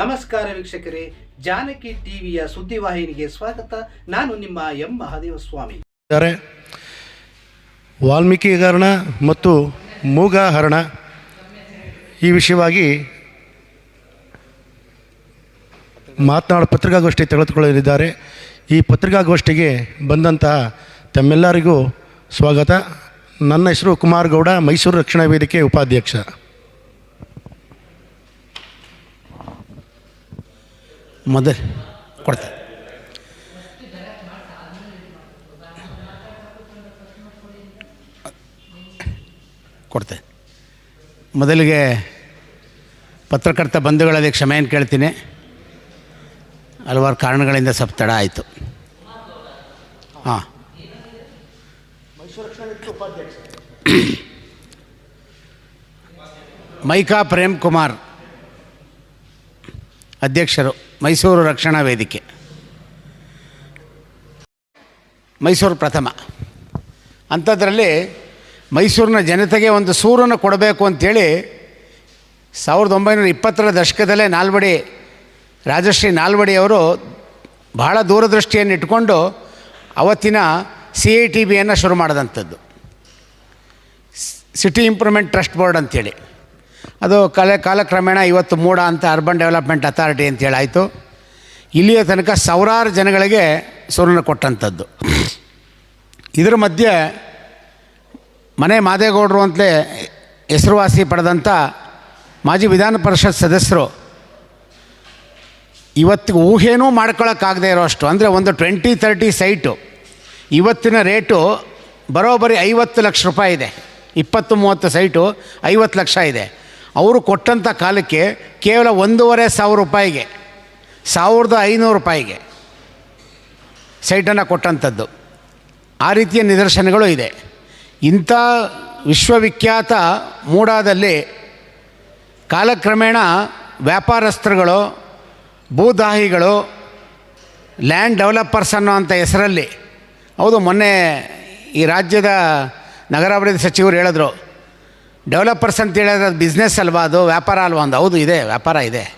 ನಮಸ್ಕಾರ ವೀಕ್ಷಕರೇ, ಜಾನಕಿ ಟಿವಿಯ ಸುದ್ದಿವಾಹಿನಿಗೆ ಸ್ವಾಗತ. ನಾನು ನಿಮ್ಮ ಎಂ. ಮಹಾದೇವ ಸ್ವಾಮಿ ವಾಲ್ಮೀಕಿ ಹರಣ ಮತ್ತು ಮೂಗ ಹರಣ ಈ ವಿಷಯವಾಗಿ ಮಾತನಾಡ ಪತ್ರಿಕಾಗೋಷ್ಠಿ ತೆಗೆದುಕೊಳ್ಳಲಿದ್ದಾರೆ. ಈ ಪತ್ರಿಕಾಗೋಷ್ಠಿಗೆ ಬಂದಂತಹ ತಮ್ಮೆಲ್ಲರಿಗೂ ಸ್ವಾಗತ. ನನ್ನ ಹೆಸರು ಕುಮಾರ್ ಗೌಡ ಮೈಸೂರು ರಕ್ಷಣಾ ವೇದಿಕೆ ಉಪಾಧ್ಯಕ್ಷ. ಮೊದಲು ಕೊಡ್ತಾರೆ ಕೊಡ್ತೆ. ಮೊದಲಿಗೆ ಪತ್ರಕರ್ತ ಬಂಧುಗಳಲ್ಲಿ ಕ್ಷಮೆಯನ್ನು ಕೇಳ್ತೀನಿ. ಹಲವಾರು ಕಾರಣಗಳಿಂದ ಸ್ವಲ್ಪ ತಡ ಆಯಿತು. ಹಾಂ. ಮೈಕಾ ಪ್ರೇಮ್ ಕುಮಾರ್ ಅಧ್ಯಕ್ಷರು. ಮೈಸೂರು ರಕ್ಷಣಾ ವೇದಿಕೆ. ಮೈಸೂರು ಪ್ರಥಮ. ಅಂಥದ್ರಲ್ಲಿ ಮೈಸೂರಿನ ಜನತೆಗೆ ಒಂದು ಸೂರನ್ನು ಕೊಡಬೇಕು ಅಂಥೇಳಿ ಸಾವಿರದ ಒಂಬೈನೂರ ಇಪ್ಪತ್ತರ ದಶಕದಲ್ಲೇ ನಾಲ್ವಡಿ ರಾಜಶ್ರೀ ನಾಲ್ವಡಿಯವರು ಬಹಳ ದೂರದೃಷ್ಟಿಯನ್ನು ಇಟ್ಕೊಂಡು ಅವತ್ತಿನ ಸಿ ಐ ಟಿ ಬಿಯನ್ನು ಶುರು ಮಾಡಿದಂಥದ್ದು. ಸಿಟಿ ಇಂಪ್ರೂವ್ಮೆಂಟ್ ಟ್ರಸ್ಟ್ ಬೋರ್ಡ್ ಅಂಥೇಳಿ. ಅದು ಕಲೆ ಕಾಲಕ್ರಮೇಣ ಇವತ್ತು ಮೂಡ ಅಂತ ಅರ್ಬನ್ ಡೆವಲಪ್ಮೆಂಟ್ ಅಥಾರಿಟಿ ಅಂತೇಳಿ ಆಯಿತು. ಇಲ್ಲಿಯ ತನಕ ಸಾವಿರಾರು ಜನಗಳಿಗೆ ಸೂರ್ಯನ ಕೊಟ್ಟಂಥದ್ದು. ಇದರ ಮಧ್ಯೆ ಮನೆ ಮಾದೇಗೌಡರು ಅಂತಲೇ ಹೆಸರುವಾಸಿ ಪಡೆದಂಥ ಮಾಜಿ ವಿಧಾನ ಪರಿಷತ್ ಸದಸ್ಯರು ಇವತ್ತಿಗೆ ಊಹೆನೂ ಮಾಡ್ಕೊಳ್ಳೋಕ್ಕಾಗದೇ ಇರೋ ಅಷ್ಟು ಅಂದರೆ ಒಂದು ಟ್ವೆಂಟಿ ತರ್ಟಿ ಸೈಟು. ಇವತ್ತಿನ ರೇಟು ಬರೋಬ್ಬರಿ ಐವತ್ತು ಲಕ್ಷ ರೂಪಾಯಿ ಇದೆ. ಇಪ್ಪತ್ತು, ಮೂವತ್ತು ಸೈಟು ಐವತ್ತು ಲಕ್ಷ ಇದೆ. ಅವರು ಕೊಟ್ಟಂಥ ಕಾಲಕ್ಕೆ ಕೇವಲ ಒಂದೂವರೆ ಸಾವಿರ ರೂಪಾಯಿಗೆ, ಸಾವಿರದ ಐನೂರು ರೂಪಾಯಿಗೆ ಸೈಟನ್ನು ಕೊಟ್ಟಂಥದ್ದು. ಆ ರೀತಿಯ ನಿದರ್ಶನಗಳು ಇದೆ. ಇಂಥ ವಿಶ್ವವಿಖ್ಯಾತ ಮೂಡಾದಲ್ಲಿ ಕಾಲಕ್ರಮೇಣ ವ್ಯಾಪಾರಸ್ಥರುಗಳು, ಭೂದಾಹಿಗಳು, ಲ್ಯಾಂಡ್ ಡೆವಲಪರ್ಸ್ ಅನ್ನೋ ಅಂಥ ಹೆಸರಲ್ಲಿ, ಹೌದು, ಮೊನ್ನೆ ಈ ರಾಜ್ಯದ ನಗರಾಭಿವೃದ್ಧಿ ಸಚಿವರು ಹೇಳಿದ್ರು ಡೆವಲಪರ್ಸ್ ಅಂತ ಹೇಳಿದ್ರೆ ಅದು ಬಿಸ್ನೆಸ್ ಅಲ್ವಾ ಅದು? ವ್ಯಾಪಾರ ಅಲ್ವಾ ಒಂದು? ಹೌದು, ಇದೆ, ವ್ಯಾಪಾರ ಇದೆ.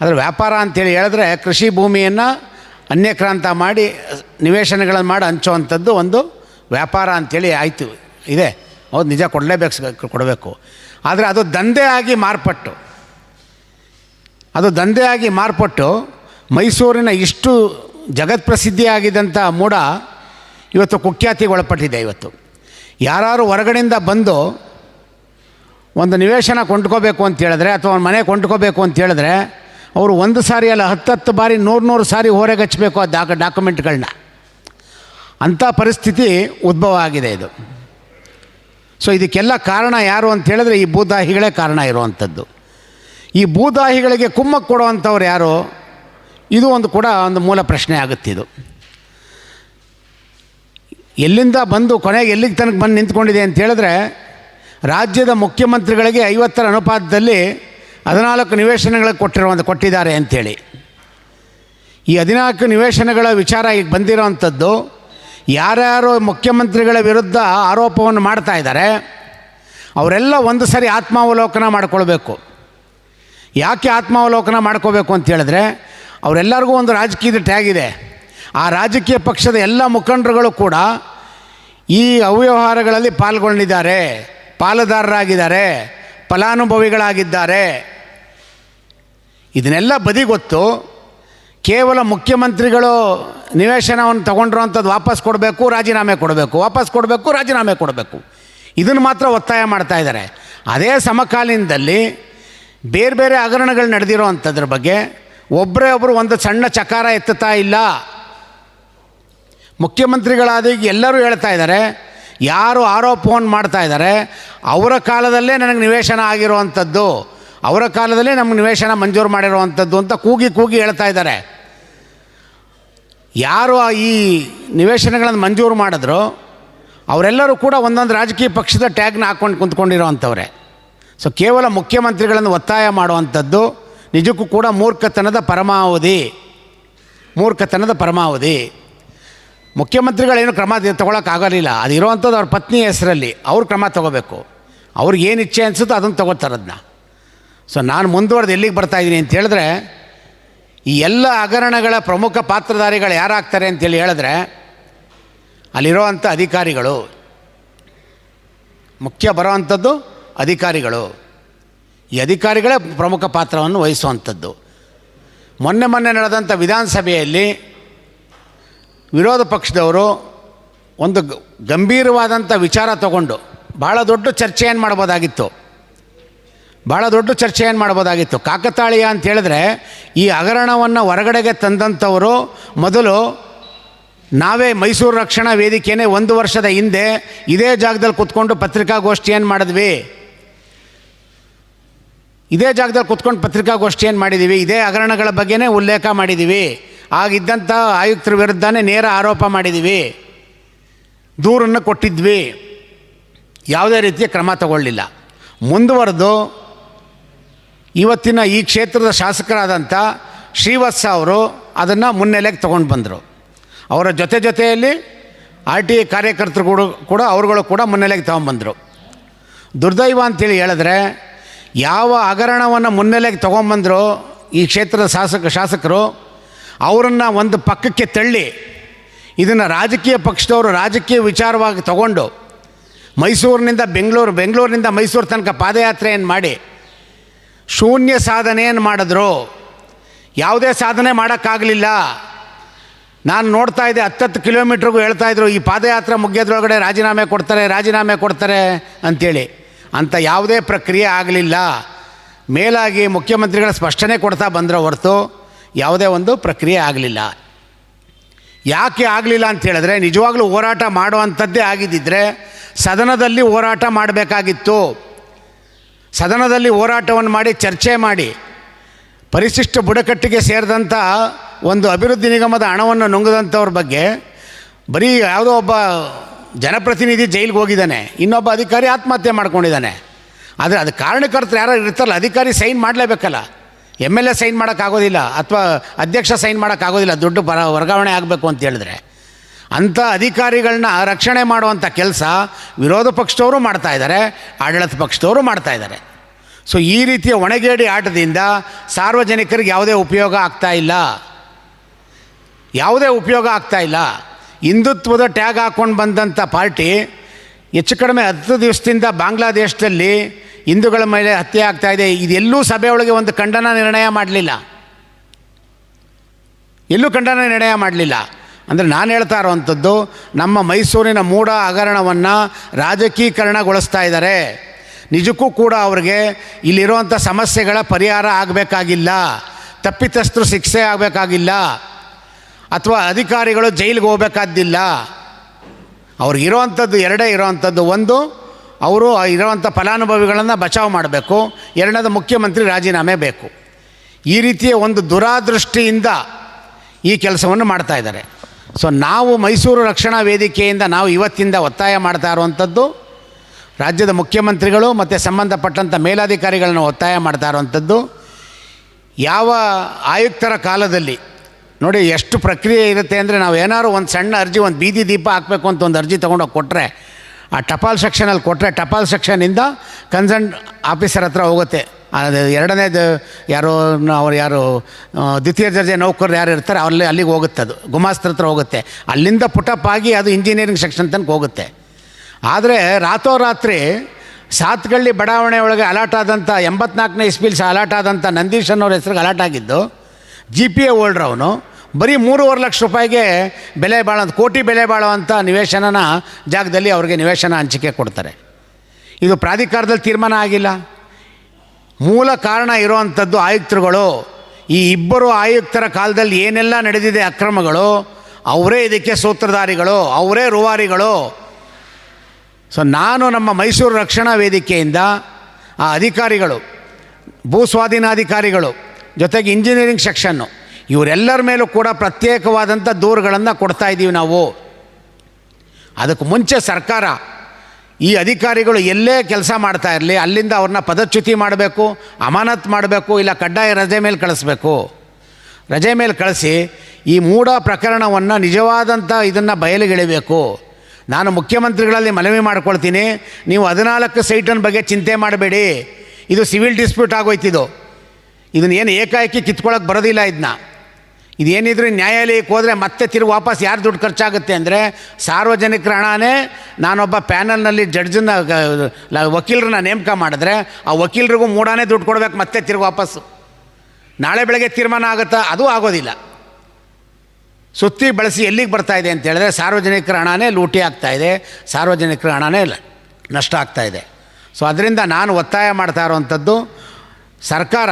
ಆದರೆ ವ್ಯಾಪಾರ ಅಂತೇಳಿ ಹೇಳಿದ್ರೆ ಕೃಷಿ ಭೂಮಿಯನ್ನು ಅನ್ಯಕ್ರಾಂತ ಮಾಡಿ, ನಿವೇಶನಗಳನ್ನು ಮಾಡಿ ಹಂಚುವಂಥದ್ದು ಒಂದು ವ್ಯಾಪಾರ ಅಂಥೇಳಿ ಆಯಿತು. ಇದೆ. ಹೌದು, ನಿಜ ಕೊಡಲೇಬೇಕು, ಕೊಡಬೇಕು. ಆದರೆ ಅದು ದಂಧೆ ಆಗಿ ಮಾರ್ಪಟ್ಟು. ಅದು ದಂಧೆ ಆಗಿ ಮಾರ್ಪಟ್ಟು ಮೈಸೂರಿನ ಇಷ್ಟು ಜಗತ್ಪ್ರಸಿದ್ಧಿಯಾಗಿದ್ದಂಥ ಮೂಡ ಇವತ್ತು ಕುಖ್ಯಾತಿಗೆ ಒಳಪಟ್ಟಿದೆ ಇವತ್ತು. ಯಾರು ಹೊರಗಡೆಯಿಂದ ಬಂದು ಒಂದು ನಿವೇಶನ ಕೊಂಡ್ಕೋಬೇಕು ಅಂತ ಹೇಳಿದ್ರೆ ಅಥವಾ ಒಂದು ಮನೆ ಕೊಂಡ್ಕೋಬೇಕು ಅಂತ ಹೇಳಿದ್ರೆ ಅವರು ಒಂದು ಸಾರಿ ಅಲ್ಲ, ಹತ್ತತ್ತು ಬಾರಿ ನೂರು ನೂರು ಸಾರಿ ಹೊರಗಚ್ಚಬೇಕು ಆ ಡಾಕ್ ಡಾಕ್ಯುಮೆಂಟ್ಗಳನ್ನ. ಅಂಥ ಪರಿಸ್ಥಿತಿ ಉದ್ಭವ ಆಗಿದೆ ಇದು. ಸೊ ಇದಕ್ಕೆಲ್ಲ ಕಾರಣ ಯಾರು ಅಂತ ಹೇಳಿದ್ರೆ ಈ ಭೂದಾಹಿಗಳೇ ಕಾರಣ ಇರುವಂಥದ್ದು. ಈ ಭೂದಾಹಿಗಳಿಗೆ ಕುಮ್ಮಕ್ಕೆ ಕೊಡುವಂಥವ್ರು ಯಾರು? ಇದು ಒಂದು ಕೂಡ ಒಂದು ಮೂಲ ಪ್ರಶ್ನೆ ಆಗುತ್ತೆ ಇದು. ಎಲ್ಲಿಂದ ಬಂದು ಕೊನೆಗೆ ಎಲ್ಲಿಗೆ ತನಕ ಬಂದು ನಿಂತ್ಕೊಂಡಿದೆ ಅಂತ ಹೇಳಿದ್ರೆ ರಾಜ್ಯದ ಮುಖ್ಯಮಂತ್ರಿಗಳಿಗೆ ಐವತ್ತರ ಅನುಪಾತದಲ್ಲಿ ಹದಿನಾಲ್ಕು ನಿವೇಶನಗಳಿಗೆ ಕೊಟ್ಟಿರುವಂಥ ಕೊಟ್ಟಿದ್ದಾರೆ ಅಂಥೇಳಿ ಈ ಹದಿನಾಲ್ಕು ನಿವೇಶನಗಳ ವಿಚಾರ ಈಗ ಬಂದಿರೋವಂಥದ್ದು ಯಾರ್ಯಾರು ಮುಖ್ಯಮಂತ್ರಿಗಳ ವಿರುದ್ಧ ಆರೋಪವನ್ನು ಮಾಡ್ತಾ ಇದ್ದಾರೆ, ಅವರೆಲ್ಲ ಒಂದು ಸರಿ ಆತ್ಮಾವಲೋಕನ ಮಾಡಿಕೊಳ್ಬೇಕು. ಯಾಕೆ ಆತ್ಮಾವಲೋಕನ ಮಾಡ್ಕೋಬೇಕು ಅಂತ ಹೇಳಿದ್ರೆ, ಅವರೆಲ್ಲರಿಗೂ ಒಂದು ರಾಜಕೀಯದ ಟ್ಯಾಗ್ ಇದೆ. ಆ ರಾಜಕೀಯ ಪಕ್ಷದ ಎಲ್ಲ ಮುಖಂಡರುಗಳು ಕೂಡ ಈ ಅವ್ಯವಹಾರಗಳಲ್ಲಿ ಪಾಲ್ಗೊಂಡಿದ್ದಾರೆ ಪಾಲುದಾರರಾಗಿದ್ದಾರೆ, ಫಲಾನುಭವಿಗಳಾಗಿದ್ದಾರೆ. ಇದನ್ನೆಲ್ಲ ಬದಿಗೊತ್ತು ಕೇವಲ ಮುಖ್ಯಮಂತ್ರಿಗಳು ನಿವೇಶನವನ್ನು ತಗೊಂಡಿರುವಂಥದ್ದು ವಾಪಸ್ ಕೊಡಬೇಕು, ರಾಜೀನಾಮೆ ಕೊಡಬೇಕು, ವಾಪಸ್ ಕೊಡಬೇಕು, ರಾಜೀನಾಮೆ ಕೊಡಬೇಕು. ಇದನ್ನು ಮಾತ್ರ ಒತ್ತಾಯ ಮಾಡ್ತಾ ಇದ್ದಾರೆ. ಅದೇ ಸಮಕಾಲೀನದಲ್ಲಿ ಬೇರೆ ಬೇರೆ ಹಗರಣಗಳು ನಡೆದಿರೋ ಅಂಥದ್ರ ಬಗ್ಗೆ ಒಬ್ಬರೇ ಒಬ್ಬರು ಒಂದು ಸಣ್ಣ ಚಕಾರ ಎತ್ತುತ್ತಾ ಇಲ್ಲ. ಮುಖ್ಯಮಂತ್ರಿಗಳಾದ ಎಲ್ಲರೂ ಹೇಳ್ತಾ ಇದ್ದಾರೆ ಯಾರು ಆರೋಪವನ್ನು ಮಾಡ್ತಾ ಇದ್ದಾರೆ, ಅವರ ಕಾಲದಲ್ಲೇ ನನಗೆ ನಿವೇಶನ ಆಗಿರುವಂಥದ್ದು, ಅವರ ಕಾಲದಲ್ಲೇ ನಮ್ಗೆ ನಿವೇಶನ ಮಂಜೂರು ಮಾಡಿರುವಂಥದ್ದು ಅಂತ ಕೂಗಿ ಕೂಗಿ ಹೇಳ್ತಾ ಇದ್ದಾರೆ. ಯಾರು ಈ ನಿವೇಶನಗಳನ್ನು ಮಂಜೂರು ಮಾಡಿದ್ರು, ಅವರೆಲ್ಲರೂ ಕೂಡ ಒಂದೊಂದು ರಾಜಕೀಯ ಪಕ್ಷದ ಟ್ಯಾಗ್ನ ಹಾಕ್ಕೊಂಡು ಕುಂತ್ಕೊಂಡಿರೋವಂಥವ್ರೆ. ಸೊ ಕೇವಲ ಮುಖ್ಯಮಂತ್ರಿಗಳನ್ನು ಒತ್ತಾಯ ಮಾಡುವಂಥದ್ದು, ನಿಜಕ್ಕೂ ಕೂಡ ಮೂರ್ಖತನದ ಪರಮಾವಧಿ. ಮೂರ್ಖತನದ ಪರಮಾವಧಿ. ಮುಖ್ಯಮಂತ್ರಿಗಳೇನು ಕ್ರಮ ತೊಗೊಳಕ್ಕಾಗಲಿಲ್ಲ. ಅದು ಇರೋವಂಥದ್ದು ಅವ್ರ ಪತ್ನಿ ಹೆಸರಲ್ಲಿ. ಅವ್ರು ಕ್ರಮ ತೊಗೋಬೇಕು. ಅವ್ರಿಗೆ ಏನು ಇಚ್ಛೆ ಅನಿಸುತ್ತೋ ಅದನ್ನು ತೊಗೋತಾರೆ ಅದನ್ನ ಸೊ ನಾನು ಮುಂದುವರೆದು ಎಲ್ಲಿಗೆ ಬರ್ತಾ ಇದ್ದೀನಿ ಅಂತ ಹೇಳಿದ್ರೆ, ಈ ಎಲ್ಲ ಹಗರಣಗಳ ಪ್ರಮುಖ ಪಾತ್ರಧಾರಿಗಳು ಯಾರಾಗ್ತಾರೆ ಅಂತೇಳಿ ಹೇಳಿದ್ರೆ, ಅಲ್ಲಿರೋವಂಥ ಅಧಿಕಾರಿಗಳು, ಮುಖ್ಯ ಬರೋವಂಥದ್ದು ಅಧಿಕಾರಿಗಳು. ಈ ಅಧಿಕಾರಿಗಳೇ ಪ್ರಮುಖ ಪಾತ್ರವನ್ನು ವಹಿಸುವಂಥದ್ದು. ಮೊನ್ನೆ ಮೊನ್ನೆ ನಡೆದಂಥ ವಿಧಾನಸಭೆಯಲ್ಲಿ ವಿರೋಧ ಪಕ್ಷದವರು ಒಂದು ಗಂಭೀರವಾದಂಥ ವಿಚಾರ ತಗೊಂಡು ಭಾಳ ದೊಡ್ಡ ಚರ್ಚೆಯನ್ನು ಮಾಡ್ಬೋದಾಗಿತ್ತು? ಭಾಳ ದೊಡ್ಡ ಚರ್ಚೆಯನ್ನು ಮಾಡ್ಬೋದಾಗಿತ್ತು? ಕಾಕತಾಳೀಯ ಅಂತ ಹೇಳಿದ್ರೆ ಈ ಹಗರಣವನ್ನು ಹೊರಗಡೆಗೆ ತಂದಂಥವರು ಮೊದಲು ನಾವೇ ಮೈಸೂರು ರಕ್ಷಣಾ ವೇದಿಕೆಯೇ ಒಂದು ವರ್ಷದ ಹಿಂದೆ ಇದೇ ಜಾಗದಲ್ಲಿ ಕೂತ್ಕೊಂಡು ಪತ್ರಿಕಾಗೋಷ್ಠಿಯನ್ನು ಮಾಡಿದ್ವಿ? ಇದೇ ಜಾಗದಲ್ಲಿ ಕೂತ್ಕೊಂಡು ಪತ್ರಿಕಾಗೋಷ್ಠಿಯನ್ನು ಮಾಡಿದ್ದೀವಿ ಇದೇ ಹಗರಣಗಳ ಬಗ್ಗೆನೇ ಉಲ್ಲೇಖ ಮಾಡಿದ್ದೀವಿ ಆಗಿದ್ದಂಥ ಆಯುಕ್ತರ ವಿರುದ್ಧನೇ ನೇರ ಆರೋಪ ಮಾಡಿದ್ದೀವಿ ದೂರನ್ನು ಕೊಟ್ಟಿದ್ವಿ. ಯಾವುದೇ ರೀತಿಯ ಕ್ರಮ ತಗೊಳ್ಳಿಲ್ಲ. ಮುಂದುವರೆದು ಇವತ್ತಿನ ಈ ಕ್ಷೇತ್ರದ ಶಾಸಕರಾದಂಥ ಶ್ರೀವತ್ಸ ಅವರು ಅದನ್ನು ಮುನ್ನೆಲೆಗೆ ತೊಗೊಂಡು ಬಂದರು. ಅವರ ಜೊತೆ ಜೊತೆಯಲ್ಲಿ ಆರ್ ಟಿ ಐ ಕಾರ್ಯಕರ್ತರುಗಳು ಕೂಡ ಅವರುಗಳು ಕೂಡ ಮುನ್ನೆಲೆಗೆ ತೊಗೊಂಬಂದರು ದುರ್ದೈವ ಅಂತೇಳಿ ಹೇಳಿದ್ರೆ ಯಾವ ಹಗರಣವನ್ನು ಮುನ್ನೆಲೆಗೆ ತೊಗೊಂಬಂದರು ಈ ಕ್ಷೇತ್ರದ ಶಾಸಕ, ಶಾಸಕರು ಅವರನ್ನು ಒಂದು ಪಕ್ಕಕ್ಕೆ ತಳ್ಳಿ, ಇದನ್ನು ರಾಜಕೀಯ ಪಕ್ಷದವರು ರಾಜಕೀಯ ವಿಚಾರವಾಗಿ ತಗೊಂಡು ಮೈಸೂರಿನಿಂದ ಬೆಂಗಳೂರು, ಬೆಂಗಳೂರಿನಿಂದ ಮೈಸೂರು ತನಕ ಪಾದಯಾತ್ರೆಯನ್ನು ಮಾಡಿ ಶೂನ್ಯ ಸಾಧನೆಯನ್ನು ಮಾಡಿದ್ರು. ಯಾವುದೇ ಸಾಧನೆ ಮಾಡೋಕ್ಕಾಗಲಿಲ್ಲ. ನಾನು ನೋಡ್ತಾ ಇದ್ದೆ, ಹತ್ತತ್ತು ಕಿಲೋಮೀಟ್ರಿಗೂ ಹೇಳ್ತಾ ಇದ್ರು, ಈ ಪಾದಯಾತ್ರೆ ಮುಗಿಯೋದ್ರೊಳಗಡೆ ರಾಜೀನಾಮೆ ಕೊಡ್ತಾರೆ ರಾಜೀನಾಮೆ ಕೊಡ್ತಾರೆ ಅಂಥೇಳಿ ಅಂತ ಯಾವುದೇ ಪ್ರಕ್ರಿಯೆ ಆಗಲಿಲ್ಲ. ಮೇಲಾಗಿ ಮುಖ್ಯಮಂತ್ರಿಗಳ ಸ್ಪಷ್ಟನೆ ಕೊಡ್ತಾ ಬಂದರೆ ಹೊರತು. ಯಾವುದೇ ಒಂದು ಪ್ರಕ್ರಿಯೆ ಆಗಲಿಲ್ಲ. ಯಾಕೆ ಆಗಲಿಲ್ಲ ಅಂತ ಹೇಳಿದ್ರೆ, ನಿಜವಾಗ್ಲೂ ಹೋರಾಟ ಮಾಡುವಂಥದ್ದೇ ಆಗಿದ್ದಿದ್ರೆ, ಸದನದಲ್ಲಿ ಹೋರಾಟ ಮಾಡಬೇಕಾಗಿತ್ತು. ಸದನದಲ್ಲಿ ಹೋರಾಟವನ್ನು ಮಾಡಿ, ಚರ್ಚೆ ಮಾಡಿ, ಪರಿಶಿಷ್ಟ ಬುಡಕಟ್ಟಿಗೆ ಸೇರಿದಂಥ ಒಂದು ಅಭಿವೃದ್ಧಿ ನಿಗಮದ ಹಣವನ್ನು ನುಂಗದಂಥವ್ರ ಬಗ್ಗೆ, ಬರೀ ಯಾವುದೋ ಒಬ್ಬ ಜನಪ್ರತಿನಿಧಿ ಜೈಲಿಗೆ ಹೋಗಿದ್ದಾನೆ, ಇನ್ನೊಬ್ಬ ಅಧಿಕಾರಿ ಆತ್ಮಹತ್ಯೆ ಮಾಡ್ಕೊಂಡಿದ್ದಾನೆ. ಆದರೆ ಅದು ಕಾರಣಕರ್ತರು ಯಾರು ಇರ್ತಾರಲ್ಲ, ಅಧಿಕಾರಿ ಸೈನ್ ಮಾಡಲೇಬೇಕಲ್ಲ. ಎಂ ಎಲ್ ಎ ಸೈನ್ ಮಾಡೋಕ್ಕಾಗೋದಿಲ್ಲ ಅಥವಾ ಅಧ್ಯಕ್ಷ ಸೈನ್ ಮಾಡೋಕ್ಕಾಗೋದಿಲ್ಲ, ದುಡ್ಡು ಬರ, ವರ್ಗಾವಣೆ ಆಗಬೇಕು ಅಂತ ಹೇಳಿದ್ರೆ. ಅಂಥ ಅಧಿಕಾರಿಗಳನ್ನ ರಕ್ಷಣೆ ಮಾಡುವಂಥ ಕೆಲಸ ವಿರೋಧ ಪಕ್ಷದವರು ಮಾಡ್ತಾ ಇದ್ದಾರೆ, ಆಡಳಿತ ಪಕ್ಷದವರು ಮಾಡ್ತಾ ಇದ್ದಾರೆ. ಸೊ ಈ ರೀತಿಯ ಒಣಗೇಡಿ ಆಟದಿಂದ ಸಾರ್ವಜನಿಕರಿಗೆ ಯಾವುದೇ ಉಪಯೋಗ ಆಗ್ತಾ ಇಲ್ಲ. ಯಾವುದೇ ಉಪಯೋಗ ಆಗ್ತಾ ಇಲ್ಲ. ಹಿಂದುತ್ವದ ಟ್ಯಾಗ್ ಹಾಕ್ಕೊಂಡು ಬಂದಂಥ ಪಾರ್ಟಿ ಹೆಚ್ಚು ಕಡಿಮೆ ಹತ್ತು ದಿವಸದಿಂದ ಬಾಂಗ್ಲಾದೇಶದಲ್ಲಿ ಹಿಂದೂಗಳ ಮೇಲೆ ಹತ್ಯೆ ಆಗ್ತಾ ಇದೆ. ಇದೆಲ್ಲೂ ಸಭೆಯೊಳಗೆ ಒಂದು ಖಂಡನ ನಿರ್ಣಯ ಮಾಡಲಿಲ್ಲ. ಎಲ್ಲೂ ಖಂಡನ ನಿರ್ಣಯ ಮಾಡಲಿಲ್ಲ. ಅಂದರೆ ನಾನು ಹೇಳ್ತಾ ಇರೋವಂಥದ್ದು, ನಮ್ಮ ಮೈಸೂರಿನ ಮೂಢ ಹಗರಣವನ್ನು ರಾಜಕೀಕರಣಗೊಳಿಸ್ತಾ ಇದ್ದಾರೆ ನಿಜಕ್ಕೂ ಕೂಡ ಅವ್ರಿಗೆ ಇಲ್ಲಿರುವಂಥ ಸಮಸ್ಯೆಗಳ ಪರಿಹಾರ ಆಗಬೇಕಾಗಿಲ್ಲ. ತಪ್ಪಿತಸ್ಥರು ಶಿಕ್ಷೆ ಆಗಬೇಕಾಗಿಲ್ಲ. ಅಥವಾ ಅಧಿಕಾರಿಗಳು ಜೈಲಿಗೆ ಹೋಗ್ಬೇಕಾದ್ದಿಲ್ಲ. ಅವ್ರಿಗೆ ಇರೋವಂಥದ್ದು ಎರಡೇ ಇರೋವಂಥದ್ದು. ಒಂದು ಅವರು ಇರೋವಂಥ ಫಲಾನುಭವಿಗಳನ್ನು ಬಚಾವ್ ಮಾಡಬೇಕು. ಎರಡನೇದು ಮುಖ್ಯಮಂತ್ರಿ ರಾಜೀನಾಮೆ ಬೇಕು. ಈ ರೀತಿಯ ಒಂದು ದುರಾದೃಷ್ಟಿಯಿಂದ ಈ ಕೆಲಸವನ್ನು ಮಾಡ್ತಾ ಇದ್ದಾರೆ. ಸೊ ನಾವು ಮೈಸೂರು ರಕ್ಷಣಾ ವೇದಿಕೆಯಿಂದ ನಾವು ಇವತ್ತಿಂದ ಒತ್ತಾಯ ಮಾಡ್ತಾ ಇರುವಂಥದ್ದು, ರಾಜ್ಯದ ಮುಖ್ಯಮಂತ್ರಿಗಳು ಮತ್ತು ಸಂಬಂಧಪಟ್ಟಂಥ ಮೇಲಾಧಿಕಾರಿಗಳನ್ನು ಒತ್ತಾಯ ಮಾಡ್ತಾ ಇರುವಂಥದ್ದು. ಯಾವ ಆಯುಕ್ತರ ಕಾಲದಲ್ಲಿ, ನೋಡಿ ಎಷ್ಟು ಪ್ರಕ್ರಿಯೆ ಇರುತ್ತೆ ಅಂದರೆ ನಾವು ಏನಾದ್ರು ಒಂದು ಸಣ್ಣ ಅರ್ಜಿ, ಒಂದು ಬೀದಿ ದೀಪ ಹಾಕಬೇಕು ಅಂತ ಒಂದು ಅರ್ಜಿ ತೊಗೊಂಡೋಗಿ ಕೊಟ್ಟರೆ ಆ ಟಪಾಲ್ ಸೆಕ್ಷನಲ್ಲಿ ಕೊಟ್ಟರೆ ಟಪಾಲ್ ಸೆಕ್ಷನಿಂದ ಕನ್ಸರ್ನ್ ಆಫೀಸರ್ ಹತ್ರ ಹೋಗುತ್ತೆ. ಅದು ಎರಡನೇದು ಯಾರೋ, ಅವ್ರು ಯಾರು ದ್ವಿತೀಯ ದರ್ಜೆ ನೌಕರರು ಯಾರು ಇರ್ತಾರೆ ಅಲ್ಲಿ ಅಲ್ಲಿಗೆ ಹೋಗುತ್ತೆ ಅದು. ಗುಮಾಸ್ತ್ರ ಹತ್ರ ಹೋಗುತ್ತೆ. ಅಲ್ಲಿಂದ ಪುಟಪ್ ಆಗಿ ಅದು ಇಂಜಿನಿಯರಿಂಗ್ ಸೆಕ್ಷನ್ ತನಕ ಹೋಗುತ್ತೆ. ಆದರೆ ರಾತ್ರೋರಾತ್ರಿ ಸಾತ್ಗಳ್ಳಿ ಬಡಾವಣೆ ಒಳಗೆ ಅಲಾಟ್ ಆದಂಥ ಎಂಬತ್ನಾಲ್ಕನೇ ಇಸ್ಪೀಲ್ಸ್ ಅಲಾಟ್ ಆದಂಥ ನಂದೀಶ್ ಅನ್ನೋರ ಹೆಸ್ರಿಗೆ ಅಲಾಟ್ ಆಗಿದ್ದು, ಜಿ ಪಿ ಎ ಹೋಲ್ಡ್ರ್ ಅವನು. ಬರೀ ಮೂರುವರೆ ಲಕ್ಷ ರೂಪಾಯಿಗೆ ಬೆಲೆ ಬಾಳೋ ಕೋಟಿ ಬೆಲೆ ಬಾಳುವಂಥ ನಿವೇಶನನ ಜಾಗದಲ್ಲಿ ಅವರಿಗೆ ನಿವೇಶನ ಹಂಚಿಕೆ ಕೊಡ್ತಾರೆ. ಇದು ಪ್ರಾಧಿಕಾರದಲ್ಲಿ ತೀರ್ಮಾನ ಆಗಿಲ್ಲ. ಮೂಲ ಕಾರಣ ಇರುವಂಥದ್ದು ಆಯುಕ್ತರುಗಳು, ಈ ಇಬ್ಬರು ಆಯುಕ್ತರ ಕಾಲದಲ್ಲಿ ಏನೆಲ್ಲ ನಡೆದಿದೆ ಅಕ್ರಮಗಳು, ಅವರೇ ಇದಕ್ಕೆ ಸೂತ್ರಧಾರಿಗಳು, ಅವರೇ ರೂವಾರಿಗಳು. ಸೊ ನಾನು ನಮ್ಮ ಮೈಸೂರು ರಕ್ಷಣಾ ವೇದಿಕೆಯಿಂದ ಆ ಅಧಿಕಾರಿಗಳು, ಭೂ ಸ್ವಾಧೀನಾಧಿಕಾರಿಗಳು, ಜೊತೆಗೆ ಇಂಜಿನಿಯರಿಂಗ್ ಸೆಕ್ಷನ್ನು ಇವರೆಲ್ಲರ ಮೇಲೂ ಕೂಡ ಪ್ರತ್ಯೇಕವಾದಂಥ ದೂರುಗಳನ್ನು ಕೊಡ್ತಾ ಇದ್ದೀವಿ ನಾವು. ಅದಕ್ಕೆ ಮುಂಚೆ ಸರ್ಕಾರ ಈ ಅಧಿಕಾರಿಗಳು ಎಲ್ಲೇ ಕೆಲಸ ಮಾಡ್ತಾ ಇರಲಿ, ಅಲ್ಲಿಂದ ಅವ್ರನ್ನ ಪದಚ್ಯುತಿ ಮಾಡಬೇಕು, ಅಮಾನತ್ ಮಾಡಬೇಕು, ಇಲ್ಲ ಕಡ್ಡಾಯ ರಜೆ ಮೇಲೆ ಕಳಿಸ್ಬೇಕು. ರಜೆ ಮೇಲೆ ಕಳಿಸಿ ಈ ಮೂಢ ಪ್ರಕರಣವನ್ನು ನಿಜವಾದಂಥ ಇದನ್ನು ಬಯಲಿಗೆಳಿಬೇಕು. ನಾನು ಮುಖ್ಯಮಂತ್ರಿಗಳಲ್ಲಿ ಮನವಿ ಮಾಡ್ಕೊಳ್ತೀನಿ, ನೀವು ಹದಿನಾಲ್ಕು ಸೈಟನ್ ಬಗ್ಗೆ ಚಿಂತೆ ಮಾಡಬೇಡಿ. ಇದು ಸಿವಿಲ್ ಡಿಸ್ಪ್ಯೂಟ್ ಆಗೋಯ್ತಿದು. ಇದನ್ನೇನು ಏಕಾಏಕಿ ಕಿತ್ಕೊಳ್ಳೋಕೆ ಬರೋದಿಲ್ಲ ಇದನ್ನ ಇದೇನಿದ್ರು ನ್ಯಾಯಾಲಯಕ್ಕೆ ಹೋದರೆ ಮತ್ತೆ ತಿರುಗಿ ವಾಪಸ್ ಯಾರು ದುಡ್ಡು ಖರ್ಚಾಗುತ್ತೆ ಅಂದರೆ ಸಾರ್ವಜನಿಕರ ಹಣನೇ ನಾನೊಬ್ಬ ಪ್ಯಾನಲ್ನಲ್ಲಿ ಜಡ್ಜನ್ನ ವಕೀಲರನ್ನ ನೇಮಕ ಮಾಡಿದ್ರೆ ಆ ವಕೀಲರಿಗೂ ಮೂಡಾನೇ ದುಡ್ಡು ಕೊಡ್ಬೇಕು ಮತ್ತೆ ತಿರುಗಿ ವಾಪಸ್ಸು ನಾಳೆ ಬೆಳಗ್ಗೆ ತೀರ್ಮಾನ ಆಗುತ್ತಾ? ಅದು ಆಗೋದಿಲ್ಲ. ಸುತ್ತಿ ಬಳಸಿ ಎಲ್ಲಿಗೆ ಬರ್ತಾ ಇದೆ ಅಂತ ಹೇಳಿದ್ರೆ ಸಾರ್ವಜನಿಕರ ಹಣನೇ ಲೂಟಿ ಆಗ್ತಾ ಇದೆ, ಸಾರ್ವಜನಿಕರ ಹಣನೇ ನಷ್ಟ ಆಗ್ತಾ ಇದೆ. ಸೊ, ಅದರಿಂದ ನಾನು ಒತ್ತಾಯ ಮಾಡ್ತಾ ಇರೋವಂಥದ್ದು ಸರ್ಕಾರ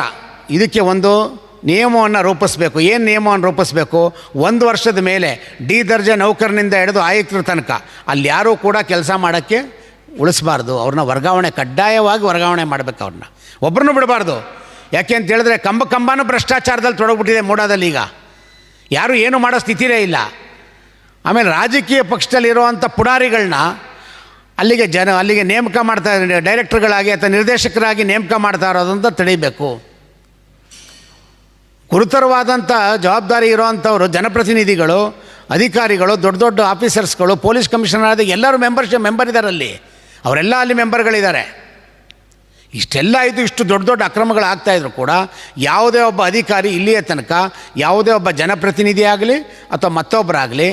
ಇದಕ್ಕೆ ಒಂದು ನಿಯಮವನ್ನು ರೂಪಿಸಬೇಕು. ಏನು ನಿಯಮವನ್ನು ರೂಪಿಸಬೇಕು? ಒಂದು ವರ್ಷದ ಮೇಲೆ ಡಿ ದರ್ಜೆ ನೌಕರನಿಂದ ಹಿಡಿದು ಆಯುಕ್ತರ ತನಕ. ಅಲ್ಲಿ ಯಾರೂ ಕೂಡ ಕೆಲಸ ಮಾಡೋಕ್ಕೆ ಉಳಿಸಬಾರ್ದು. ಅವ್ರನ್ನ ವರ್ಗಾವಣೆ ಕಡ್ಡಾಯವಾಗಿ ವರ್ಗಾವಣೆ ಮಾಡಬೇಕು ಅವ್ರನ್ನ. ಒಬ್ಬರನ್ನು ಬಿಡಬಾರ್ದು. ಯಾಕೆ ಅಂತ ಹೇಳಿದ್ರೆ ಕಂಬ ಕಂಬನೂ ಭ್ರಷ್ಟಾಚಾರದಲ್ಲಿ ತೊಡಗಿಬಿಟ್ಟಿದೆ ಮೂಡಾದಲ್ಲಿ ಈಗ. ಯಾರು ಏನು ಮಾಡೋ ಸ್ಥಿತಿಯೇ ಇಲ್ಲ. ಆಮೇಲೆ ರಾಜಕೀಯ ಪಕ್ಷದಲ್ಲಿರುವಂಥ ಪುಡಾರಿಗಳನ್ನ ಅಲ್ಲಿಗೆ ಜನ, ಅಲ್ಲಿಗೆ ನೇಮಕ ಮಾಡ್ತಾ ಡೈರೆಕ್ಟರ್ಗಳಾಗಿ ಅಥವಾ ನಿರ್ದೇಶಕರಾಗಿ ನೇಮಕ ಮಾಡ್ತಾ ಇರೋದಂತ ತಡಿಬೇಕು ಗುರುತರವಾದಂಥ ಜವಾಬ್ದಾರಿ ಇರೋವಂಥವ್ರು ಜನಪ್ರತಿನಿಧಿಗಳು, ಅಧಿಕಾರಿಗಳು, ದೊಡ್ಡ ದೊಡ್ಡ ಆಫೀಸರ್ಸ್ಗಳು, ಪೊಲೀಸ್ ಕಮಿಷನರ್ ಆದ ಎಲ್ಲರೂ ಮೆಂಬರ್ಶಿಪ್ ಮೆಂಬರ್ ಇದ್ದಾರೆ ಅಲ್ಲಿ ಅವರೆಲ್ಲ ಅಲ್ಲಿ ಮೆಂಬರ್ಗಳಿದ್ದಾರೆ ಇಷ್ಟೆಲ್ಲ ಇದು ಇಷ್ಟು ದೊಡ್ಡ ದೊಡ್ಡ ಅಕ್ರಮಗಳು ಆಗ್ತಾಯಿದ್ರು ಕೂಡ ಯಾವುದೇ ಒಬ್ಬ ಅಧಿಕಾರಿ ಇಲ್ಲಿಯ ತನಕ, ಯಾವುದೇ ಒಬ್ಬ ಜನಪ್ರತಿನಿಧಿ ಆಗಲಿ ಅಥವಾ ಮತ್ತೊಬ್ಬರಾಗಲಿ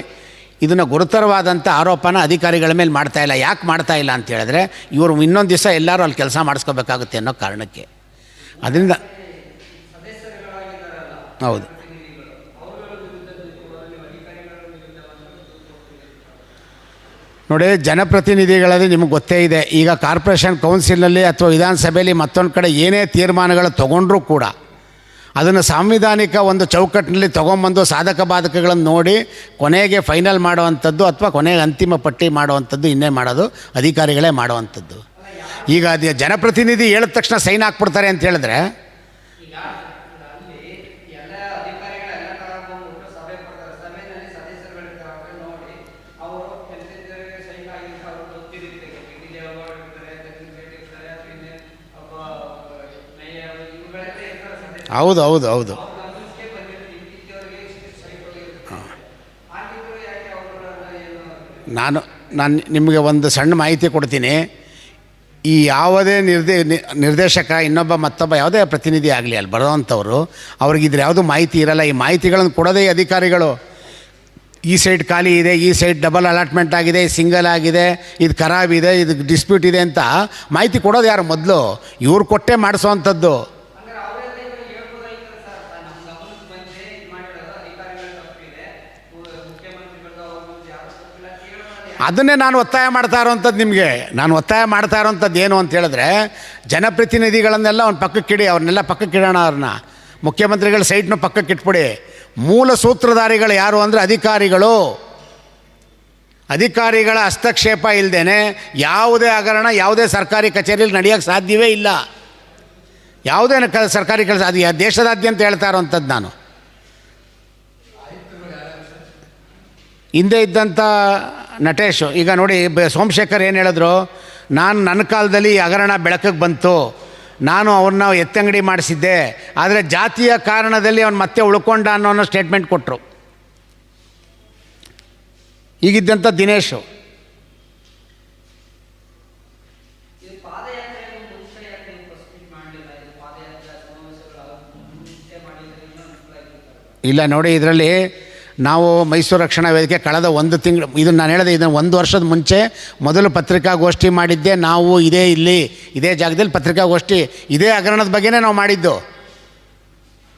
ಇದನ್ನು ಗುರುತರವಾದಂಥ ಆರೋಪನ ಅಧಿಕಾರಿಗಳ ಮೇಲೆ ಮಾಡ್ತಾ ಇಲ್ಲ. ಯಾಕೆ ಮಾಡ್ತಾ ಇಲ್ಲ ಅಂತ ಹೇಳಿದ್ರೆ ಇವರು ಇನ್ನೊಂದು ದಿವಸ ಎಲ್ಲರೂ ಅಲ್ಲಿ ಕೆಲಸ ಮಾಡಿಸ್ಕೋಬೇಕಾಗುತ್ತೆ ಅನ್ನೋ ಕಾರಣಕ್ಕೆ. ಅದರಿಂದ ಹೌದು. ನೋಡಿ, ಜನಪ್ರತಿನಿಧಿಗಳಲ್ಲಿ ನಿಮಗೆ ಗೊತ್ತೇ ಇದೆ. ಈಗ ಕಾರ್ಪೊರೇಷನ್ ಕೌನ್ಸಿಲಲ್ಲಿ ಅಥವಾ ವಿಧಾನಸಭೆಯಲ್ಲಿ ಮತ್ತೊಂದು ಕಡೆ ಏನೇ ತೀರ್ಮಾನಗಳು ತಗೊಂಡ್ರೂ ಕೂಡ ಅದನ್ನು ಸಾಂವಿಧಾನಿಕ ಒಂದು ಚೌಕಟ್ಟಿನಲ್ಲಿ ತೊಗೊಂಬಂದು ಸಾಧಕ ಬಾಧಕಗಳನ್ನು ನೋಡಿ ಕೊನೆಗೆ ಫೈನಲ್ ಮಾಡುವಂಥದ್ದು ಅಥವಾ ಕೊನೆಗೆ ಅಂತಿಮ ಪಟ್ಟಿ ಮಾಡುವಂಥದ್ದು ಇನ್ನೇ ಮಾಡೋದು, ಅಧಿಕಾರಿಗಳೇ ಮಾಡುವಂಥದ್ದು. ಈಗ ಅದು ಜನಪ್ರತಿನಿಧಿ ಹೇಳಿದ ತಕ್ಷಣ ಸೈನ್ ಹಾಕ್ಬಿಡ್ತಾರೆ ಅಂತ ಹೇಳಿದ್ರೆ ಹೌದು ಹೌದು ಹೌದು. ನಾನು ನಾನು ನಿಮಗೆ ಒಂದು ಸಣ್ಣ ಮಾಹಿತಿ ಕೊಡ್ತೀನಿ. ಈ ಯಾವುದೇ ನಿರ್ದೇ ನಿರ್ದೇಶಕ, ಇನ್ನೊಬ್ಬ ಮತ್ತೊಬ್ಬ ಯಾವುದೇ ಪ್ರತಿನಿಧಿ ಆಗಲಿ, ಅಲ್ಲಿ ಬರೋವಂಥವ್ರು ಅವ್ರಿಗೆ ಇದ್ರ ಯಾವುದೂ ಮಾಹಿತಿ ಇರಲ್ಲ, ಈ ಮಾಹಿತಿಗಳನ್ನು ಕೊಡೋದೇ ಅಧಿಕಾರಿಗಳು. ಈ ಸೈಡ್ ಖಾಲಿ ಇದೆ, ಈ ಸೈಡ್ ಡಬಲ್ ಅಲಾಟ್ಮೆಂಟ್ ಆಗಿದೆ, ಸಿಂಗಲ್ ಆಗಿದೆ, ಇದು ಖರಾಬ್ ಇದೆ, ಇದು ಡಿಸ್ಪ್ಯೂಟ್ ಇದೆ ಅಂತ ಮಾಹಿತಿ ಕೊಡೋದು ಯಾರು ಮೊದಲು? ಇವ್ರು ಕೊಟ್ಟೆ ಮಾಡಿಸೋವಂಥದ್ದು. ಅದನ್ನೇ ನಾನು ಒತ್ತಾಯ ಮಾಡ್ತಾ ಇರೋವಂಥದ್ದು ನಿಮಗೆ. ನಾನು ಒತ್ತಾಯ ಮಾಡ್ತಾ ಇರೋವಂಥದ್ದು ಏನು ಅಂತ ಹೇಳಿದ್ರೆ, ಜನಪ್ರತಿನಿಧಿಗಳನ್ನೆಲ್ಲ ಒಂದು ಪಕ್ಕಕ್ಕಿಡಿ ಅವ್ರನ್ನೆಲ್ಲ ಪಕ್ಕಕ್ಕಿಡೋಣ ಅವ್ರನ್ನ. ಮುಖ್ಯಮಂತ್ರಿಗಳ ಸೈಟ್ನ ಪಕ್ಕಕ್ಕೆ ಇಟ್ಬಿಡಿ. ಮೂಲ ಸೂತ್ರಧಾರಿಗಳು ಯಾರು ಅಂದರೆ ಅಧಿಕಾರಿಗಳು. ಅಧಿಕಾರಿಗಳ ಹಸ್ತಕ್ಷೇಪ ಇಲ್ಲದೇನೆ ಯಾವುದೇ ಹಗರಣ, ಯಾವುದೇ ಸರ್ಕಾರಿ ಕಚೇರಿಯಲ್ಲಿ ನಡೆಯೋಕ್ಕೆ ಸಾಧ್ಯವೇ ಇಲ್ಲ. ಯಾವುದೇ ಸರ್ಕಾರಿ ಕೆಲಸ, ಅದು ದೇಶದಾದ್ಯಂತ ಹೇಳ್ತಾ ಇರೋವಂಥದ್ದು ನಾನು. ಹಿಂದೆ ಇದ್ದಂಥ ನಟೇಶು ಈಗ ನೋಡಿ ಸೋಮಶೇಖರ್ ಏನು ಹೇಳಿದ್ರು? ನಾನು ನನ್ನ ಕಾಲದಲ್ಲಿ ಹಗರಣ ಬೆಳಕಿಗೆ ಬಂತು. ನಾನು ಅವ್ರನ್ನ ಎತ್ತಂಗಡಿ ಮಾಡಿಸಿದ್ದೆ. ಆದರೆ ಜಾತಿಯ ಕಾರಣದಲ್ಲಿ ಅವನು ಮತ್ತೆ ಉಳ್ಕೊಂಡ ಅನ್ನೋ ಸ್ಟೇಟ್ಮೆಂಟ್ ಕೊಟ್ಟರು ಈಗಿದ್ದಂಥ ದಿನೇಶು. ಇಲ್ಲ ನೋಡಿ ಇದರಲ್ಲಿ ನಾವು ಮೈಸೂರು ರಕ್ಷಣಾ ವೇದಿಕೆ ಕಳೆದ ಒಂದು ತಿಂಗಳು ಇದನ್ನು ನಾನು ಹೇಳಿದೆ, ಇದನ್ನು ಒಂದು ವರ್ಷದ ಮುಂಚೆ ಮೊದಲು ಪತ್ರಿಕಾಗೋಷ್ಠಿ ಮಾಡಿದ್ದೆ. ನಾವು ಇದೇ ಇಲ್ಲಿ, ಇದೇ ಜಾಗದಲ್ಲಿ ಪತ್ರಿಕಾಗೋಷ್ಠಿ, ಇದೇ ಹಗರಣದ ಬಗ್ಗೆನೇ ನಾವು ಮಾಡಿದ್ದು.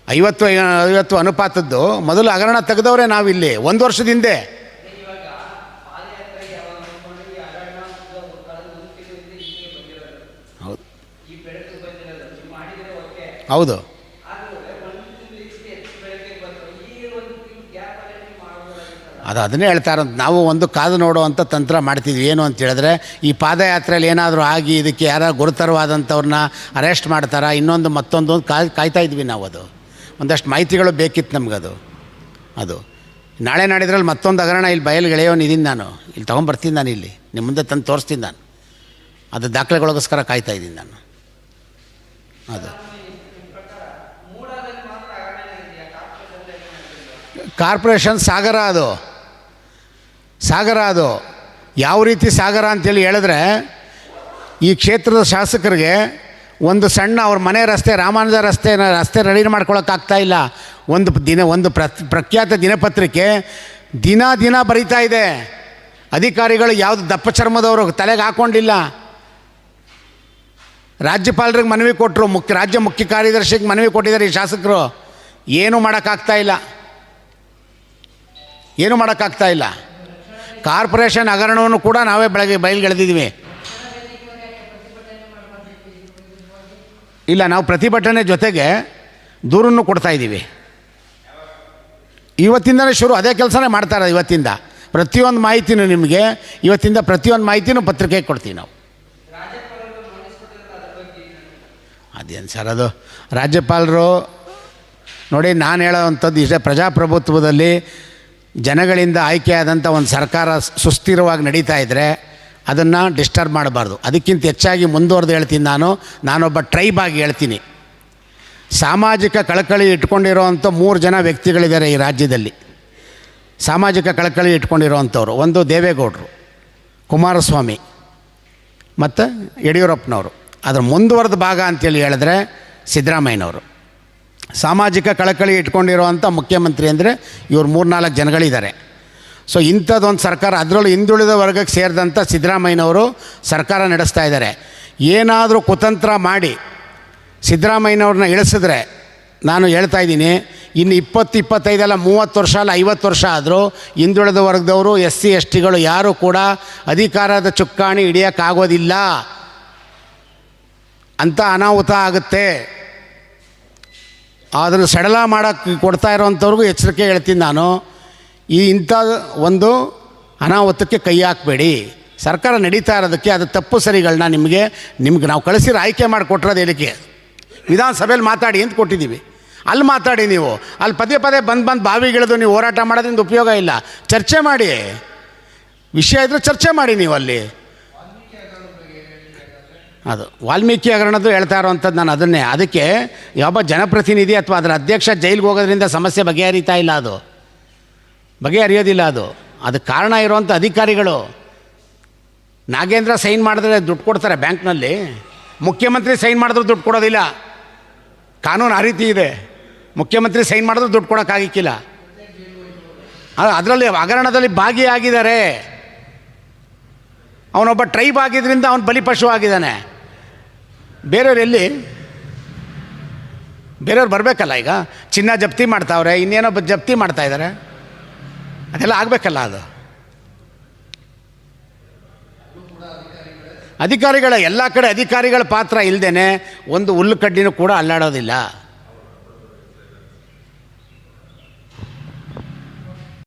ಐವತ್ತು ಐವತ್ತು ಅನುಪಾತದ್ದು, ಮೊದಲು ಹಗರಣ ತೆಗೆದವರೇ ನಾವಿಲ್ಲಿ ಒಂದು ವರ್ಷದ ಹಿಂದೆ ಹೌದು. ಹೌದು. ಅದು ಅದನ್ನೇ ಹೇಳ್ತಾರಂತ ನಾವು ಒಂದು ಕಾದು ನೋಡುವಂಥ ತಂತ್ರ ಮಾಡ್ತಿದ್ವಿ. ಏನು ಅಂತ ಹೇಳಿದ್ರೆ, ಈ ಪಾದಯಾತ್ರೆಯಲ್ಲಿ ಏನಾದರೂ ಆಗಿ ಇದಕ್ಕೆ ಯಾರೋ ಗುರುತರವಾದಂಥವ್ರನ್ನ ಅರೆಸ್ಟ್ ಮಾಡ್ತಾರಾ? ಇನ್ನೊಂದು ಮತ್ತೊಂದು ಕಾಯ್ತಾ ಇದ್ವಿ ನಾವು ಅದು. ಒಂದಷ್ಟು ಮಾಹಿತಿಗಳು ಬೇಕಿತ್ತು ನಮಗದು. ಅದು. ನಾಳೆ ನಾಡಿದ್ರಲ್ಲಿ ಮತ್ತೊಂದು ಹಗರಣ ಇಲ್ಲಿ ಬಯಲು ಗೆಳೆಯೋನಿದ್ದೀನಿ ನಾನು. ಇಲ್ಲಿ ತೊಗೊಂಬರ್ತೀನಿ ನಾನು ಇಲ್ಲಿ. ನಿಮ್ಮ ಮುಂದೆ ತಂದು ತೋರಿಸ್ತೀನಿ ನಾನು. ಅದು ದಾಖಲೆಗಳಿಗೋಸ್ಕರ ಕಾಯ್ತಾ ಇದ್ದೀನಿ ನಾನು. ಅದು. ಕಾರ್ಪೊರೇಷನ್ ಸಾಗರ ಅದು. ಸಾಗರ ಅದು. ಯಾವ ರೀತಿ ಸಾಗರ ಅಂತೇಳಿ ಹೇಳಿದ್ರೆ, ಈ ಕ್ಷೇತ್ರದ ಶಾಸಕರಿಗೆ ಒಂದು ಸಣ್ಣ ಅವ್ರ ಮನೆ ರಸ್ತೆ ರಾಮಾನುಜ ರಸ್ತೆ ರಸ್ತೆ ರೆಡಿ ಮಾಡ್ಕೊಳಕ್ಕಾಗ್ತಾ ಇಲ್ಲ. ಒಂದು ದಿನ, ಒಂದು ಪ್ರ, ಪ್ರಖ್ಯಾತ ದಿನಪತ್ರಿಕೆ ದಿನ ದಿನ ಬರೀತಾ ಇದೆ. ಅಧಿಕಾರಿಗಳು ಯಾವುದು ದಪ್ಪ ಚರ್ಮದವರು ತಲೆಗೆ ಹಾಕ್ಕೊಂಡಿಲ್ಲ ರಾಜ್ಯಪಾಲರಿಗೆ ಮನವಿ ಕೊಟ್ಟರು ಮುಖ್ಯ ರಾಜ್ಯ ಮುಖ್ಯ ಕಾರ್ಯದರ್ಶಿಗೆ ಮನವಿ ಕೊಟ್ಟಿದ್ದಾರೆ ಈ ಶಾಸಕರು. ಏನೂ ಮಾಡೋಕ್ಕಾಗ್ತಾ ಇಲ್ಲ. ಏನೂ ಮಾಡೋಕ್ಕಾಗ್ತಾ ಇಲ್ಲ. ಕಾರ್ಪೊರೇಷನ್ ಹಗರಣವನ್ನು ಕೂಡ ನಾವೇ ಬೆಳಗ್ಗೆ ಬಯಲ್ಗೆಳೆದಿದ್ದೀವಿ ಇಲ್ಲ, ನಾವು ಪ್ರತಿಭಟನೆ ಜೊತೆಗೆ ದೂರನ್ನು ಕೊಡ್ತಾ ಇದ್ದೀವಿ. ಇವತ್ತಿಂದನೇ ಶುರು, ಅದೇ ಕೆಲಸನೇ ಮಾಡ್ತಾರೆ ಇವತ್ತಿಂದ. ಪ್ರತಿಯೊಂದು ಮಾಹಿತಿನೂ ನಿಮಗೆ, ಇವತ್ತಿಂದ ಪ್ರತಿಯೊಂದು ಮಾಹಿತಿನೂ ಪತ್ರಿಕೆಗೆ ಕೊಡ್ತೀವಿ ನಾವು. ಅದೇನು ಸರ್ ಅದು? ರಾಜ್ಯಪಾಲರು, ನೋಡಿ, ನಾನು ಹೇಳೋವಂಥದ್ದು ಇಷ್ಟೇ, ಪ್ರಜಾಪ್ರಭುತ್ವದಲ್ಲಿ ಜನಗಳಿಂದ ಆಯ್ಕೆಯಾದಂಥ ಒಂದು ಸರ್ಕಾರ ಸುಸ್ಥಿರವಾಗಿ ನಡೀತಾ ಇದ್ದರೆ ಅದನ್ನು ಡಿಸ್ಟರ್ಬ್ ಮಾಡಬಾರ್ದು. ಅದಕ್ಕಿಂತ ಹೆಚ್ಚಾಗಿ ಮುಂದುವರೆದು ಹೇಳ್ತೀನಿ ನಾನು. ನಾನೊಬ್ಬ ಟ್ರೈಬ್ ಆಗಿ ಹೇಳ್ತೀನಿ. ಸಾಮಾಜಿಕ ಕಳಕಳಿ ಇಟ್ಕೊಂಡಿರೋವಂಥ ಮೂರು ಜನ ವ್ಯಕ್ತಿಗಳಿದ್ದಾರೆ ಈ ರಾಜ್ಯದಲ್ಲಿ. ಸಾಮಾಜಿಕ ಕಳಕಳಿ ಇಟ್ಕೊಂಡಿರೋವಂಥವ್ರು ಒಂದು ದೇವೇಗೌಡರು, ಕುಮಾರಸ್ವಾಮಿ ಮತ್ತು ಯಡಿಯೂರಪ್ಪನವರು. ಅದರ ಮುಂದುವರೆದ ಭಾಗ ಅಂತೇಳಿ ಹೇಳಿದ್ರೆ ಸಿದ್ದರಾಮಯ್ಯನವರು. ಸಾಮಾಜಿಕ ಕಳಕಳಿ ಇಟ್ಕೊಂಡಿರುವಂಥ ಮುಖ್ಯಮಂತ್ರಿ ಅಂದರೆ ಇವರು ಮೂರ್ನಾಲ್ಕು ಜನಗಳಿದ್ದಾರೆ. ಸೊ ಇಂಥದ್ದೊಂದು ಸರ್ಕಾರ, ಅದರಲ್ಲೂ ಹಿಂದುಳಿದ ವರ್ಗಕ್ಕೆ ಸೇರಿದಂಥ ಸಿದ್ದರಾಮಯ್ಯನವರು ಸರ್ಕಾರ ನಡೆಸ್ತಾ ಇದ್ದಾರೆ. ಏನಾದರೂ ಕುತಂತ್ರ ಮಾಡಿ ಸಿದ್ದರಾಮಯ್ಯನವ್ರನ್ನ ಇಳಿಸಿದ್ರೆ, ನಾನು ಹೇಳ್ತಾ ಇದ್ದೀನಿ, ಇನ್ನು ಇಪ್ಪತ್ತು ಇಪ್ಪತ್ತೈದಲ್ಲ ಮೂವತ್ತು ವರ್ಷ ಅಲ್ಲ, ಐವತ್ತು ವರ್ಷ ಆದರೂ ಹಿಂದುಳಿದ ವರ್ಗದವರು ಎಸ್ ಸಿ ಎಸ್ ಟಿಗಳು ಯಾರೂ ಕೂಡ ಅಧಿಕಾರದ ಚುಕ್ಕಾಣಿ ಹಿಡಿಯೋಕ್ಕಾಗೋದಿಲ್ಲ ಅಂತ ಅನಾಹುತ ಆಗುತ್ತೆ. ಅದನ್ನು ಸಡಲ ಮಾಡೋಕ್ಕೆ ಕೊಡ್ತಾ ಇರೋವಂಥವ್ರಿಗೂ ಎಚ್ಚರಿಕೆ ಹೇಳ್ತೀನಿ ನಾನು. ಈ ಇಂಥ ಒಂದು ಅನಾಹುತಕ್ಕೆ ಕೈ ಹಾಕಬೇಡಿ. ಸರ್ಕಾರ ನಡೀತಾ ಇರೋದಕ್ಕೆ ಅದು ತಪ್ಪು ಸರಿಗಳನ್ನ ನಿಮಗೆ, ನಿಮ್ಗೆ ನಾವು ಕಳಿಸಿರೋ ಆಯ್ಕೆ ಮಾಡಿ ಕೊಟ್ಟಿರೋದು ಹೇಳಿಕೆ ವಿಧಾನಸಭೆಯಲ್ಲಿ ಮಾತಾಡಿ ಅಂತ ಕೊಟ್ಟಿದ್ದೀವಿ. ಅಲ್ಲಿ ಮಾತಾಡಿ ನೀವು. ಅಲ್ಲಿ ಪದೇ ಪದೇ ಬಂದು ಬಂದು ಬಾವಿಗಿಳಿದು ನೀವು ಹೋರಾಟ ಮಾಡೋದ್ರಿಂದ ಉಪಯೋಗ ಇಲ್ಲ. ಚರ್ಚೆ ಮಾಡಿ. ವಿಷಯ ಇದ್ದರೆ ಚರ್ಚೆ ಮಾಡಿ ನೀವು ಅಲ್ಲಿ. ಅದು. ವಾಲ್ಮೀಕಿ ಹಗರಣದ್ದು ಹೇಳ್ತಾ ಇರೋವಂಥದ್ದು ನಾನು ಅದನ್ನೇ. ಅದಕ್ಕೆ ಯಾವ ಜನಪ್ರತಿನಿಧಿ ಅಥವಾ ಅದರ ಅಧ್ಯಕ್ಷ ಜೈಲಿಗೆ ಹೋಗೋದ್ರಿಂದ ಸಮಸ್ಯೆ ಬಗೆಹರಿತಾ ಇಲ್ಲ ಅದು. ಬಗೆಹರಿಯೋದಿಲ್ಲ ಅದು. ಅದಕ್ಕೆ ಕಾರಣ ಇರುವಂಥ ಅಧಿಕಾರಿಗಳು. ನಾಗೇಂದ್ರ ಸೈನ್ ಮಾಡಿದ್ರೆ ದುಡ್ಡು ಕೊಡ್ತಾರೆ ಬ್ಯಾಂಕ್ನಲ್ಲಿ. ಮುಖ್ಯಮಂತ್ರಿ ಸೈನ್ ಮಾಡಿದ್ರು ದುಡ್ಡು ಕೊಡೋದಿಲ್ಲ. ಕಾನೂನು ಆ ರೀತಿ ಇದೆ. ಮುಖ್ಯಮಂತ್ರಿ ಸೈನ್ ಮಾಡಿದ್ರು ದುಡ್ಡು ಕೊಡೋಕ್ಕಾಗಿಕ್ಕಿಲ್ಲ. ಅದರಲ್ಲಿ ಹಗರಣದಲ್ಲಿ ಭಾಗಿಯಾಗಿದ್ದಾರೆ. ಅವನೊಬ್ಬ ಟ್ರೈಬ್ ಆಗಿದ್ದರಿಂದ ಅವನು ಬಲಿಪಶು ಆಗಿದ್ದಾನೆ. ಬೇರೆಯವ್ರು ಎಲ್ಲಿ ಬೇರೆಯವ್ರು ಬರಬೇಕಲ್ಲ ಈಗ? ಚಿನ್ನ ಜಪ್ತಿ ಮಾಡ್ತಾವ್ರೆ, ಇನ್ನೇನೋ ಜಪ್ತಿ ಮಾಡ್ತಾ ಇದ್ದಾರೆ ಅದೆಲ್ಲ ಆಗಬೇಕಲ್ಲ ಅದು. ಅಧಿಕಾರಿಗಳ, ಎಲ್ಲ ಕಡೆ ಅಧಿಕಾರಿಗಳ ಪಾತ್ರ ಇಲ್ಲದೇ ಒಂದು ಹುಲ್ಲು ಕಡ್ಡಿನೂ ಕೂಡ ಅಲ್ಲಾಡೋದಿಲ್ಲ.